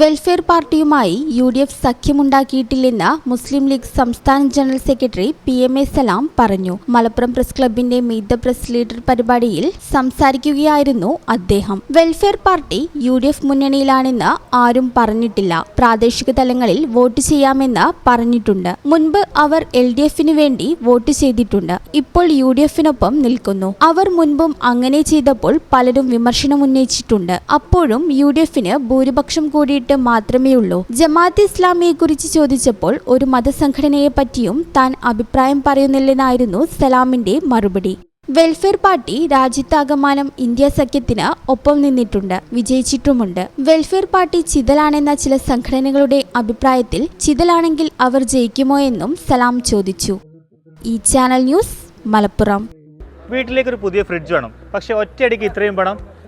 Welfare പാർട്ടിയുമായി U D F സഖ്യമുണ്ടാക്കിയിട്ടില്ലെന്ന് മുസ്ലിം league സംസ്ഥാന general secretary P M A Salam പറഞ്ഞു. മലപ്പുറം പ്രസ് ക്ലബിന്റെ മീറ്റ് ദ പ്രസ് ലീഡർ പരിപാടിയിൽ സംസാരിക്കുകയായിരുന്നു അദ്ദേഹം. Welfare party U D F മുന്നണിയിലാണെന്ന് ആരും പറഞ്ഞിട്ടില്ല. പ്രാദേശിക തലങ്ങളിൽ വോട്ട് ചെയ്യാമെന്ന് പറഞ്ഞിട്ടുണ്ട്. മുൻപ് അവർ എൽ ഡി എഫിന് വേണ്ടി വോട്ട് ചെയ്തിട്ടുണ്ട്. ഇപ്പോൾ യു ഡി എഫിനൊപ്പം നിൽക്കുന്നു. അവർ മുൻപും അങ്ങനെ ചെയ്തപ്പോൾ പലരും വിമർശനം ഉന്നയിച്ചിട്ടുണ്ട് അപ്പോഴും യു ഡി എഫിന് ഭൂരിപക്ഷം കൂടിയിട്ട് മാത്രമേയുള്ളൂ ജമാഅത്ത് ഇസ്ലാമിയെ കുറിച്ച് ചോദിച്ചപ്പോൾ ഒരു മതസംഘടനയെ പറ്റിയും താൻ അഭിപ്രായം പറയുന്നില്ലെന്നായിരുന്നു സലാമിന്റെ മറുപടി. വെൽഫെയർ പാർട്ടി രാജ്യത്താകമാനം ഇന്ത്യ സഖ്യത്തിന് ഒപ്പം നിന്നിട്ടുണ്ട് വിജയിച്ചിട്ടുമുണ്ട്. വെൽഫെയർ പാർട്ടി ചിതലാണെന്ന ചില സംഘടനകളുടെ അഭിപ്രായത്തിൽ ചിതലാണെങ്കിൽ അവർ ജയിക്കുമോ എന്നും സലാം ചോദിച്ചു. ഈ ചാനൽ ന്യൂസ് മലപ്പുറം. വീട്ടിലേക്ക് ഒരു പുതിയ ഫ്രിഡ്ജ് വേണം. പക്ഷേ ഒറ്റയടിക്ക് ഇത്രയും പണം